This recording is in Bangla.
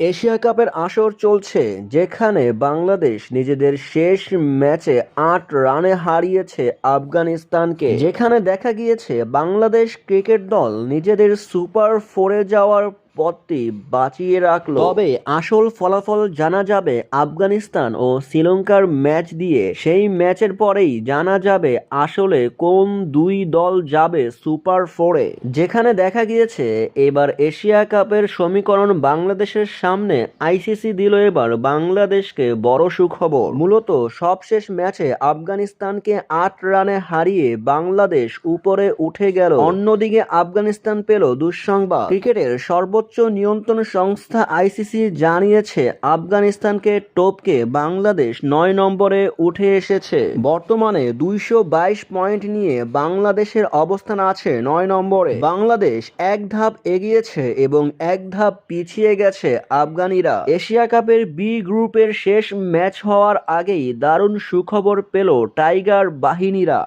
এশিয়া কাপের আসর চলছে, যেখানে বাংলাদেশ নিজেদের শেষ ম্যাচে আট রানে হারিয়েছে আফগানিস্তানকে। যেখানে দেখা গিয়েছে, বাংলাদেশ ক্রিকেট দল নিজেদের সুপার ফোরে যাওয়ার পথটি বাঁচিয়ে রাখল। তবে আসল ফলাফল জানা যাবে আফগানিস্তান ও শ্রীলঙ্কার ম্যাচ দিয়ে। সেই ম্যাচের পরেই জানা যাবে আসলে কোন দুই দল যাবে সুপার ফোরে। যেখানে দেখা গিয়েছে, এবার এশিয়া কাপের সমীকরণ বাংলাদেশের সামনে আইসিসি দিল এবার বাংলাদেশকে বড় সুখবর। মূলত সবশেষ ম্যাচে আফগানিস্তানকে আট রানে হারিয়ে বাংলাদেশ উপরে উঠে গেল। অন্যদিকে আফগানিস্তান পেল দুঃসংবাদ। ক্রিকেটের সর্বোচ্চ নিয়ন্ত্রণ সংস্থা আইসিসি জানিয়েছে, আফগানিস্তানকে টপকে বাংলাদেশ নয় নম্বরে উঠে এসেছে। বর্তমানে দুইশো বাইশ পয়েন্ট নিয়ে বাংলাদেশের অবস্থান আছে নয় নম্বরে। বাংলাদেশ এক ধাপ এগিয়েছে এবং এক ধাপ পিছিয়ে গেছে আফগানিরা। এশিয়া কাপের বি গ্রুপের শেষ ম্যাচ হওয়ার আগেই দারুণ সুখবর পেল টাইগার বাহিনীরা।